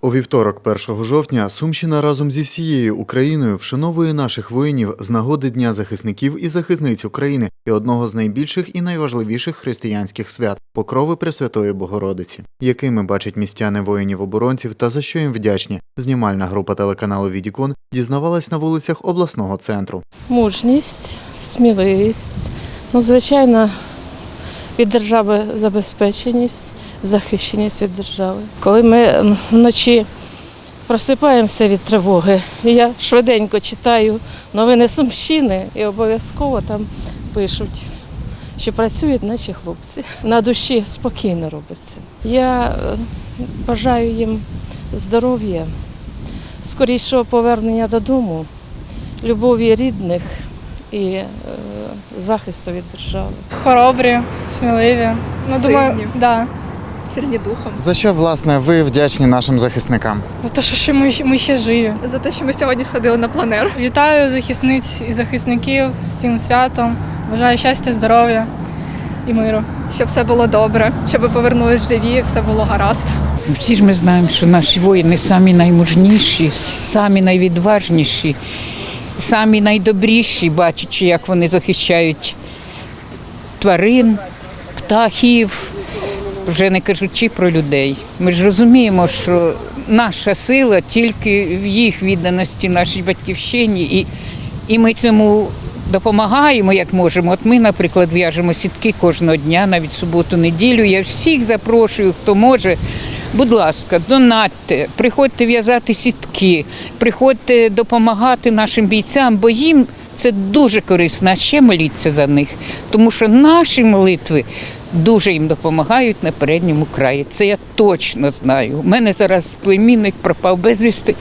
У вівторок, 1 жовтня, Сумщина разом зі всією Україною вшановує наших воїнів з нагоди Дня захисників і захисниць України і одного з найбільших і найважливіших християнських свят покрови Пресвятої Богородиці, якими бачать містяни воїнів-оборонців та за що їм вдячні. Знімальна група телеканалу Відікон дізнавалась на вулицях обласного центру. Мужність, сміливість, ну, звичайно, від держави забезпеченість, захищеність від держави. Коли ми вночі просипаємося від тривоги, я швиденько читаю новини Сумщини і обов'язково там пишуть, що працюють наші хлопці. На душі спокійно робиться. Я е, бажаю їм здоров'я, скорішого повернення додому, любові рідних і е, захисту від держави. Хоробрі, сміливі. Ну, думаю, Сильні. да. сильні духом. За що власне ви вдячні нашим захисникам? За те, що ми, ми ще живі. За те, що ми сьогодні сходили на планер. Вітаю захисниць і захисників з цим святом. Бажаю щастя, здоров'я і миру. Щоб все було добре, щоб ви повернулись живі, і все було гаразд. Всі ж ми знаємо, що наші воїни самі наймужніші, самі найвідважніші, самі найдобріші, бачачи, як вони захищають тварин, птахів, вже не кажучи про людей. Ми ж розуміємо, що наша сила тільки в їх відданості нашій батьківщині, і, і ми цьому допомагаємо, як можемо. От ми, наприклад, в'яжемо сітки кожного дня, навіть суботу-неділю. Я всіх запрошую, хто може. Будь ласка, донатьте, приходьте в'язати сітки, приходьте допомагати нашим бійцям, бо їм це дуже корисно. А ще моліться за них, тому що наші молитви дуже їм допомагають на передньому краї. Це я точно знаю. У мене зараз племінник пропав безвісти.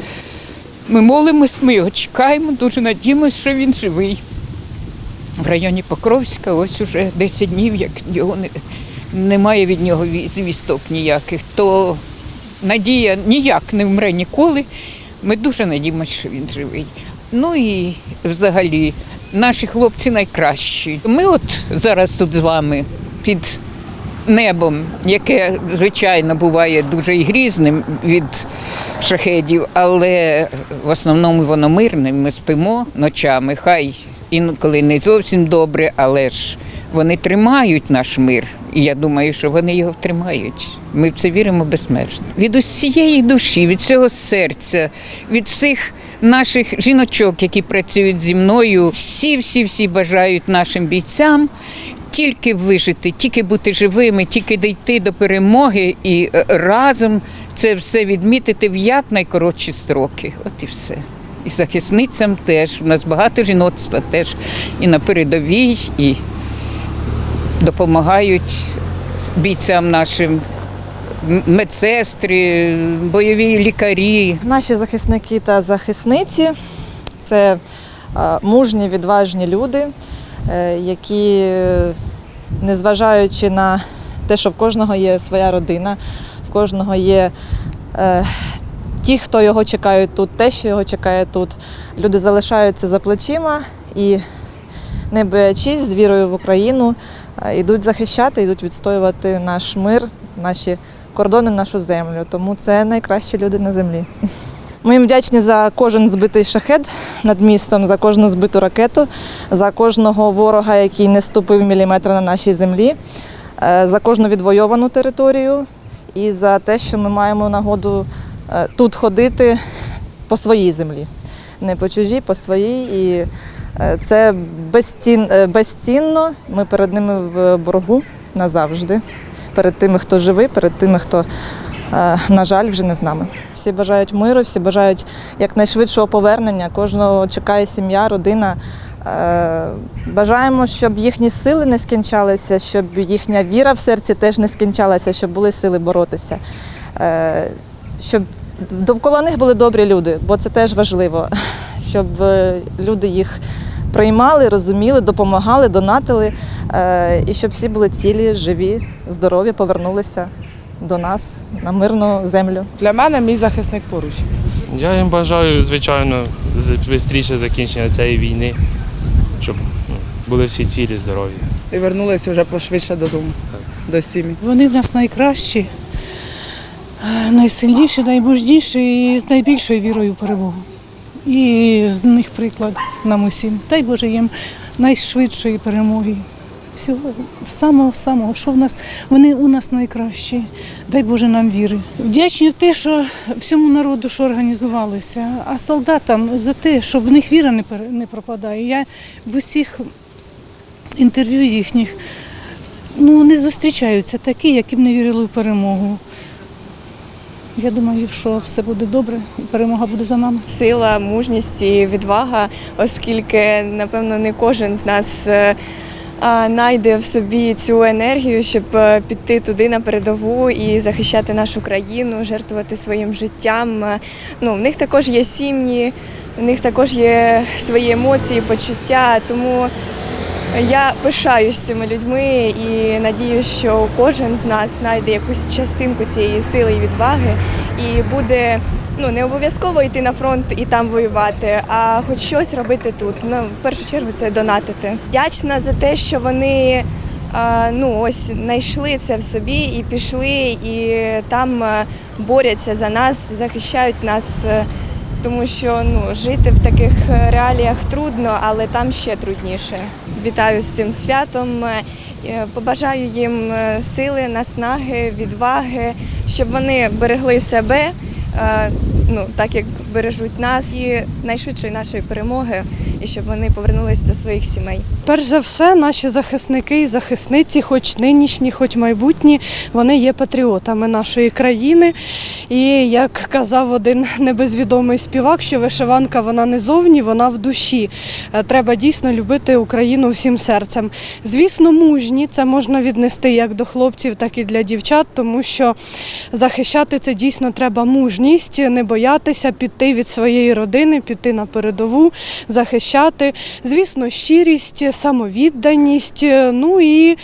Ми молимось, ми його чекаємо, дуже надіємося, що він живий. В районі Покровська ось уже 10 днів, як його не, немає від нього ві- звісток ніяких. То надія ніяк не вмре ніколи. Ми дуже надіємося, що він живий. Ну і взагалі наші хлопці найкращі. Ми от зараз тут з вами під небом, яке, звичайно, буває дуже і грізним від шахедів, але в основному воно мирне. Ми спимо ночами. Хай інколи не зовсім добре, але ж вони тримають наш мир. І я думаю, що вони його тримають. Ми в це віримо безмежно. Від усієї душі, від всього серця, від всіх наших жіночок, які працюють зі мною, всі, всі, всі бажають нашим бійцям тільки вижити, тільки бути живими, тільки дійти до перемоги і е, разом це все відмітити в якнайкоротші строки. От і все. І захисницям теж. У нас багато жіноцтва теж і на передовій, і допомагають бійцям нашим медсестри, бойові лікарі. Наші захисники та захисниці це е, мужні, відважні люди, е, які, незважаючи на те, що в кожного є своя родина, в кожного є е, ті, хто його чекають тут, те, що його чекає тут. Люди залишаються за плечима і, не боячись, з вірою в Україну, йдуть захищати, йдуть відстоювати наш мир, наші кордони, нашу землю. Тому це найкращі люди на землі. Ми їм вдячні за кожен збитий шахет над містом, за кожну збиту ракету, за кожного ворога, який не ступив міліметр на нашій землі, е, за кожну відвойовану територію і за те, що ми маємо нагоду е, тут ходити по своїй землі, не по чужій, по своїй. І е, це безцін, е, безцінно. Ми перед ними в боргу назавжди. Перед тими, хто живий, перед тими, хто е, на жаль, вже не з нами. Всі бажають миру, всі бажають якнайшвидшого повернення. Кожного чекає сім'я, родина. Е, Бажаємо, щоб їхні сили не скінчалися, щоб їхня віра в серці теж не скінчалася, щоб були сили боротися. Е, Щоб довкола них були добрі люди, бо це теж важливо, щоб е, люди їх приймали, розуміли, допомагали, донатили, е, і щоб всі були цілі, живі, здорові, повернулися до нас на мирну землю. Для мене мій захисник поруч. Я їм бажаю, звичайно, швидше закінчення цієї війни, щоб ну, були всі цілі, здорові. І вернулися вже пошвидше додому, до сім'ї. Вони в нас найкращі. найсильніші, найможніші і з найбільшою вірою в перемогу. І з них приклад нам усім. Дай Боже їм найшвидшої перемоги. Всього самого самого, що в нас вони у нас найкращі. Дай Боже нам віри. Вдячні в те, що всьому народу, що організувалися, а солдатам за те, що в них віра не не пропадає. Я в усіх інтерв'ю їхніх ну, не зустрічаються такі, які б не вірили в перемогу. Я думаю, що все буде добре і перемога буде за нами. сила, мужність і відвага, оскільки, напевно, не кожен з нас е, а, знайде в собі цю енергію, щоб е, піти туди на передову і захищати нашу країну, жертвувати своїм життям. Е, Ну, в них також є сім'ї, в них також є свої емоції, почуття. Тому я пишаюсь цими людьми і надіюсь, що кожен з нас знайде якусь частинку цієї сили і відваги і буде ну не обов'язково йти на фронт і там воювати, а хоч щось робити тут. Ну, в першу чергу це донатити. Вдячна за те, що вони. Ну, ось знайшли це в собі і пішли, і там е, борються за нас, захищають нас, е, тому що ну жити в таких е, реаліях трудно, але там ще трудніше. Вітаю з цим святом. е, Побажаю їм е, сили, наснаги, відваги, щоб вони берегли себе, е, ну так як бережуть нас, і найшвидшої нашої перемоги, і щоб вони повернулись до своїх сімей. Перш за все, наші захисники і захисниці, хоч нинішні, хоч майбутні, вони є патріотами нашої країни. І як казав один небезвідомий співак, що вишиванка вона не зовні, вона в душі. Е, Треба дійсно любити Україну всім серцем. Звісно, мужні це можна віднести як до хлопців, так і для дівчат, тому що захищати це дійсно треба мужність, не боятися піти від своєї родини, піти на передову, захищати. Звісно, щирість, самовідданість. Ну і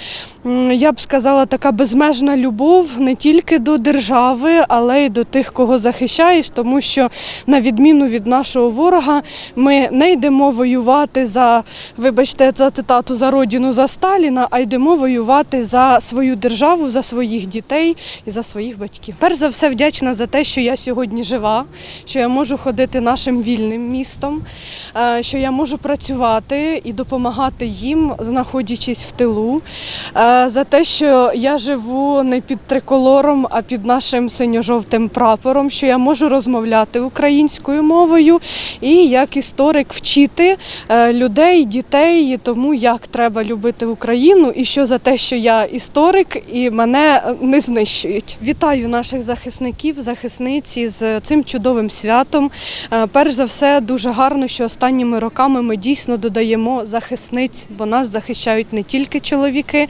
я б сказала, така безмежна любов не тільки до держави, але й до тих, кого захищаєш, тому що на відміну від нашого ворога, ми не йдемо воювати за, вибачте, за цитату за родину за Сталіна, а йдемо воювати за свою державу, за своїх дітей і за своїх батьків. Перш за все, вдячна за те, що я сьогодні жива, що я можу ходити нашим вільним містом, е, що я можу працювати і допомагати їм, знаходячись в тилу. За те, що я живу не під триколором, а під нашим синьо-жовтим прапором, що я можу розмовляти українською мовою і як історик вчити е, людей, дітей тому, як треба любити Україну, і що за те, що я історик і мене не знищують. Вітаю наших захисників, захисниці з цим чудовим святом. Е, Перш за все, дуже гарно, що останніми роками ми дійсно додаємо захисниць, бо нас захищають не тільки чоловіки.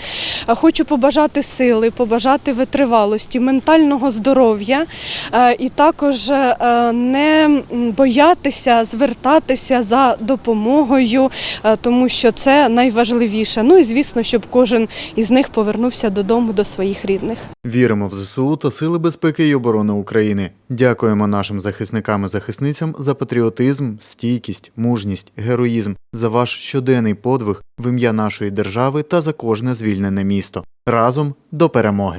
Хочу побажати сили, побажати витривалості, ментального здоров'я е, і також е, не боятися звертатися за допомогою, е, тому що це найважливіше. Ну і звісно, щоб кожен із них повернувся додому до своїх рідних. Віримо в ЗСУ та Сили безпеки і оборони України. Дякуємо нашим захисникам і захисницям за патріотизм, стійкість, мужність, героїзм, за ваш щоденний подвиг в ім'я нашої держави та за кожне звільнене місто. Разом до перемоги!